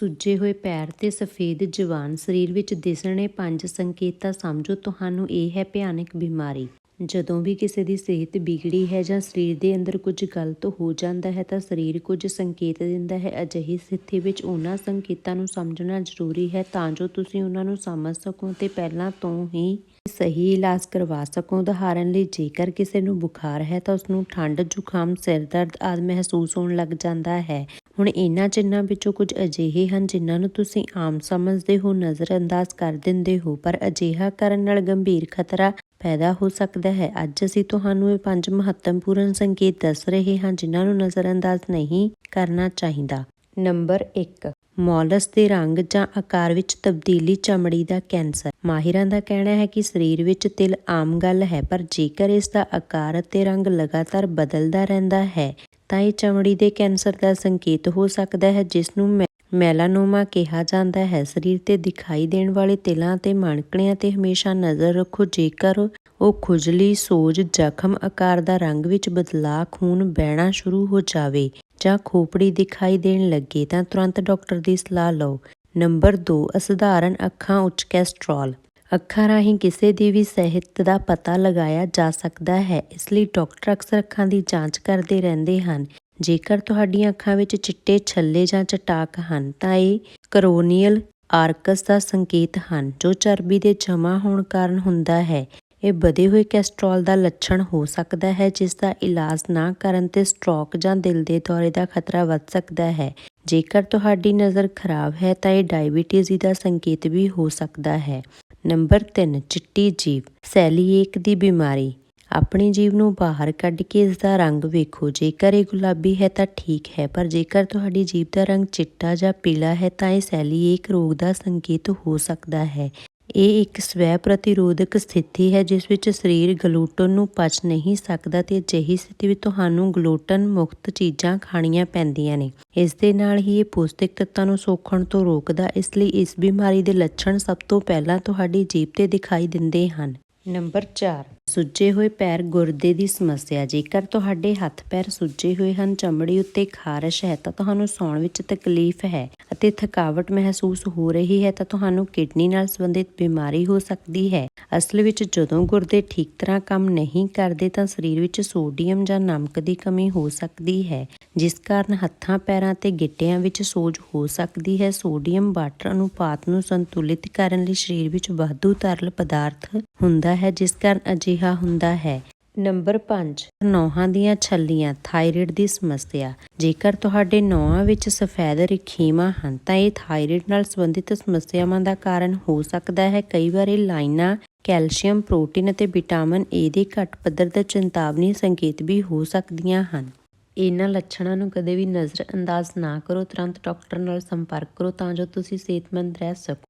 ਸੁੱਜੇ ਹੋਏ ਪੈਰ ਤੇ ਸਫੇਦ ਜਵਾਨ ਸਰੀਰ ਵਿੱਚ ਦਿਸਣੇ ਪੰਜ ਸੰਕੇਤ ਤਾਂ ਸਮਝੋ, ਤੁਹਾਨੂੰ ਇਹ ਹੈ ਭਿਆਨਕ ਬਿਮਾਰੀ। ਜਦੋਂ ਵੀ ਕਿਸੇ ਦੀ ਸਿਹਤ ਵਿਗੜੀ ਹੈ ਜਾਂ ਸਰੀਰ ਦੇ ਅੰਦਰ ਕੁਝ ਗਲਤ ਹੋ ਜਾਂਦਾ ਹੈ ਤਾਂ ਸਰੀਰ ਕੁਝ ਸੰਕੇਤ ਦਿੰਦਾ ਹੈ। ਅਜਿਹੀ ਸਥਿਤੀ ਵਿੱਚ ਉਹਨਾਂ ਸੰਕੇਤਾਂ ਨੂੰ ਸਮਝਣਾ ਜ਼ਰੂਰੀ ਹੈ ਤਾਂ ਜੋ ਤੁਸੀਂ ਉਹਨਾਂ ਨੂੰ ਸਮਝ ਸਕੋ ਤੇ ਪਹਿਲਾਂ ਤੋਂ ਹੀ ਸਹੀ ਇਲਾਜ ਕਰਵਾ ਸਕੋ। ਉਦਾਹਰਨ ਲਈ, ਜੇਕਰ ਕਿਸੇ ਨੂੰ ਬੁਖਾਰ ਹੈ ਤਾਂ ਉਸ ਨੂੰ ਠੰਡ, ਜ਼ੁਕਾਮ, ਸਿਰ ਦਰਦ ਆਦਿ ਮਹਿਸੂਸ ਹੋਣ ਲੱਗ ਜਾਂਦਾ ਹੈ। ਹੁਣ ਇਹਨਾਂ ਚਿੰਨ੍ਹਾਂ ਵਿੱਚੋਂ ਕੁਝ ਅਜਿਹੇ ਹਨ ਜਿਨ੍ਹਾਂ ਨੂੰ ਤੁਸੀਂ ਆਮ ਸਮਝਦੇ ਹੋ, ਨਜ਼ਰਅੰਦਾਜ਼ ਕਰ ਦਿੰਦੇ ਹੋ, ਪਰ ਅਜਿਹਾ ਕਰਨ ਨਾਲ ਗੰਭੀਰ ਖਤਰਾ ਪੈਦਾ ਹੋ ਸਕਦਾ ਹੈ। ਅੱਜ ਅਸੀਂ ਤੁਹਾਨੂੰ ਇਹ ਪੰਜ ਮਹੱਤਵਪੂਰਨ ਸੰਕੇਤ ਦੱਸ ਰਹੇ ਹਾਂ ਜਿਨ੍ਹਾਂ ਨੂੰ ਨਜ਼ਰਅੰਦਾਜ਼ ਨਹੀਂ ਕਰਨਾ ਚਾਹੀਦਾ। ਨੰਬਰ 1 ਮੌਲਸ ਦੇ ਰੰਗ ਜਾਂ ਆਕਾਰ ਵਿੱਚ ਤਬਦੀਲੀ ਚਮੜੀ ਦਾ ਕੈਂਸਰ। ਮਾਹਿਰਾਂ ਦਾ ਕਹਿਣਾ ਹੈ ਕਿ ਸਰੀਰ ਵਿੱਚ ਤਿਲ ਆਮ ਗੱਲ ਹੈ, ਪਰ ਜੇਕਰ ਇਸ ਦਾ ਆਕਾਰ ਅਤੇ ਰੰਗ ਲਗਾਤਾਰ ਬਦਲਦਾ ਰਹਿੰਦਾ ਹੈ, ਤਾਂ ਇਹ ਚਮੜੀ ਦੇ ਕੈਂਸਰ ਦਾ ਸੰਕੇਤ ਹੋ ਸਕਦਾ ਹੈ ਜਿਸ ਨੂੰ ਮੈਲਾਨੋਮਾ ਕਿਹਾ ਜਾਂਦਾ ਹੈ। ਸਰੀਰ ਤੇ ਦਿਖਾਈ ਦੇਣ ਵਾਲੇ ਤਿਲਾਂ ਤੇ ਮਣਕਣਿਆਂ ਤੇ ਹਮੇਸ਼ਾ ਨਜ਼ਰ ਰੱਖੋ, ਜੇਕਰ ਉਹ ਖੁਜਲੀ, ਸੋਜ, ਜ਼ਖਮ ਆਕਾਰ ਦਾ ਰੰਗ ਵਿੱਚ ਬਦਲਾਅ ਖੂਨ ਬਹਿਣਾ ਸ਼ੁਰੂ ਹੋ ਜਾਵੇ। ਜਾਂ ਖੋਪੜੀ ਦਿਖਾਈ ਦੇਣ ਲੱਗੇ ਤਾਂ ਤੁਰੰਤ ਡਾਕਟਰ ਦੀ ਸਲਾਹ ਲਓ। ਨੰਬਰ 2 ਅਸਧਾਰਨ ਅੱਖਾਂ ਉੱਚ ਕੈਸਟਰੋਲ। ਅੱਖਾਂ ਰਾਹੀਂ ਕਿਸੇ ਦੀ ਵੀ ਸਿਹਤ ਦਾ ਪਤਾ ਲਗਾਇਆ ਜਾ ਸਕਦਾ ਹੈ, ਇਸ ਲਈ ਡਾਕਟਰ ਅਕਸਰ ਅੱਖਾਂ ਦੀ ਜਾਂਚ ਕਰਦੇ ਰਹਿੰਦੇ ਹਨ। ਜੇਕਰ ਤੁਹਾਡੀਆਂ ਅੱਖਾਂ ਵਿੱਚ ਚਿੱਟੇ ਛੱਲੇ ਜਾਂ ਚਟਾਕ ਹਨ, ਤਾਂ ਇਹ ਕਰੋਨੀਅਲ ਆਰਕਸ ਦਾ ਸੰਕੇਤ ਹਨ, ਜੋ ਚਰਬੀ ਦੇ ਜਮ੍ਹਾਂ ਹੋਣ ਕਾਰਨ ਹੁੰਦਾ ਹੈ। ਇਹ ਵਧੇ ਹੋਏ ਕੈਸਟਰੋਲ ਦਾ ਲੱਛਣ ਹੋ ਸਕਦਾ ਹੈ, ਜਿਸ ਦਾ ਇਲਾਜ ਨਾ ਕਰਨ ਤੇ ਸਟ੍ਰੋਕ ਜਾਂ ਦਿਲ ਦੇ ਦੌਰੇ ਦਾ ਖਤਰਾ ਵੱਧ ਸਕਦਾ ਹੈ। ਜੇਕਰ ਤੁਹਾਡੀ ਨਜ਼ਰ ਖਰਾਬ ਹੈ, ਤਾਂ ਇਹ ਡਾਇਬੀਟੀਜ਼ ਦਾ ਸੰਕੇਤ ਵੀ ਹੋ ਸਕਦਾ ਹੈ। ਨੰਬਰ 3 ਚਿੱਟੀ ਜੀਭ ਸੈਲੀਏਕ ਦੀ ਬਿਮਾਰੀ। ਆਪਣੀ ਜੀਭ ਨੂੰ ਬਾਹਰ ਕੱਢ ਕੇ ਇਸ ਦਾ ਰੰਗ ਵੇਖੋ। ਜੇਕਰ ਇਹ ਗੁਲਾਬੀ ਹੈ, ਤਾਂ ਠੀਕ ਹੈ, ਪਰ ਜੇਕਰ ਤੁਹਾਡੀ ਜੀਭ ਦਾ ਰੰਗ ਚਿੱਟਾ ਜਾਂ ਪੀਲਾ ਹੈ, ਤਾਂ ਇਹ ਸੈਲੀਏਕ ਰੋਗ ਦਾ ਸੰਕੇਤ ਹੋ ਸਕਦਾ ਹੈ। ਇਹ ਇੱਕ ਸਵੈ ਪ੍ਰਤੀਰੋਧਕ ਸਥਿਤੀ ਹੈ, ਜਿਸ ਵਿੱਚ ਸਰੀਰ ਗਲੂਟਨ ਨੂੰ ਪਚ ਨਹੀਂ ਸਕਦਾ ਤੇ ਅਜਿਹੀ ਸਥਿਤੀ ਵਿੱਚ ਤੁਹਾਨੂੰ ਗਲੂਟਨ ਮੁਕਤ ਚੀਜ਼ਾਂ ਖਾਣੀਆਂ ਪੈਂਦੀਆਂ ਨੇ। ਇਸ ਦੇ ਨਾਲ ਹੀ ਇਹ ਪੌਸ਼ਟਿਕ ਤੱਤਾਂ ਨੂੰ ਸੋਖਣ ਤੋਂ ਰੋਕਦਾ, ਇਸ ਲਈ ਇਸ ਬਿਮਾਰੀ ਦੇ ਲੱਛਣ ਸਭ ਤੋਂ ਪਹਿਲਾਂ ਤੁਹਾਡੀ ਜੀਭ ਤੇ ਦਿਖਾਈ ਦਿੰਦੇ ਹਨ। ਨੰਬਰ 4 ਸੁੱਜੇ ਹੋਏ ਪੈਰ ਗੁਰਦੇ ਦੀ ਸਮੱਸਿਆ। ਜੇਕਰ ਤੁਹਾਡੇ ਹੱਥ ਪੈਰ ਸੁੱਜੇ ਹੋਏ ਹਨ, ਚਮੜੀ ਉੱਤੇ ਖਾਰਸ਼ ਹੈ, ਤਾਂ ਤੁਹਾਨੂੰ ਸੌਣ ਵਿੱਚ ਤਕਲੀਫ ਹੈ ਅਤੇ ਥਕਾਵਟ ਮਹਿਸੂਸ ਹੋ ਰਹੀ ਹੈ, ਤਾਂ ਤੁਹਾਨੂੰ ਕਿਡਨੀ ਨਾਲ ਸੰਬੰਧਿਤ ਬਿਮਾਰੀ ਹੋ ਸਕਦੀ ਹੈ। ਅਸਲ ਵਿੱਚ ਜਦੋਂ ਗੁਰਦੇ ਠੀਕ ਤਰ੍ਹਾਂ ਕੰਮ ਨਹੀਂ ਕਰਦੇ, ਤਾਂ ਸਰੀਰ ਵਿੱਚ ਸੋਡੀਅਮ ਜਾਂ ਨਮਕ ਦੀ ਕਮੀ ਹੋ ਸਕਦੀ ਹੈ, ਜਿਸ ਕਾਰਨ ਹੱਥਾਂ, ਪੈਰਾਂ ਤੇ ਗਿੱਟਿਆਂ ਵਿੱਚ ਸੋਜ ਹੋ ਸਕਦੀ ਹੈ। ਸੋਡੀਅਮ ਵਾਟਰ ਅਨੁਪਾਤ ਨੂੰ ਸੰਤੁਲਿਤ ਕਰਨ ਲਈ ਸਰੀਰ ਵਿੱਚ ਵਾਧੂ ਤਰਲ ਪਦਾਰਥ ਹੁੰਦਾ ਹੈ, ਜਿਸ ਕਾਰਨ ਅਜਿਹਾ ਹੁੰਦਾ ਹੈ। ਨੰਬਰ 5 ਨੌਹਾਂ ਦੀਆਂ ਛੱਲੀਆਂ ਥਾਇਰਾਇਡ ਦੀ ਸਮੱਸਿਆ। ਜੇਕਰ ਤੁਹਾਡੇ ਨੌਹਾਂ ਵਿੱਚ ਸਫੈਦ ਰਿਖੀਮਾਂ ਹਨ, ਤਾਂ ਇਹ ਥਾਇਰਾਇਡ ਨਾਲ ਸੰਬੰਧਿਤ ਸਮੱਸਿਆਵਾਂ ਦਾ ਕਾਰਨ ਹੋ ਸਕਦਾ ਹੈ। ਕਈ ਵਾਰ ਇਹ ਲਾਈਨਾਂ, ਕੈਲਸ਼ੀਅਮ, ਪ੍ਰੋਟੀਨ ਅਤੇ ਵਿਟਾਮਿਨ ਏ ਦੇ ਘੱਟ ਪੱਧਰ ਦਾ ਚੇਤਾਵਨੀ ਸੰਕੇਤ ਵੀ ਹੋ ਸਕਦੀਆਂ ਹਨ। ਇਹਨਾਂ ਲੱਛਣਾਂ ਨੂੰ ਕਦੇ ਵੀ ਨਜ਼ਰਅੰਦਾਜ਼ ਨਾ ਕਰੋ। ਤੁਰੰਤ ਡਾਕਟਰ ਨਾਲ ਸੰਪਰਕ ਕਰੋ ਤਾਂ ਜੋ ਤੁਸੀਂ ਸਿਹਤਮੰਦ ਰਹਿ ਸਕੋ।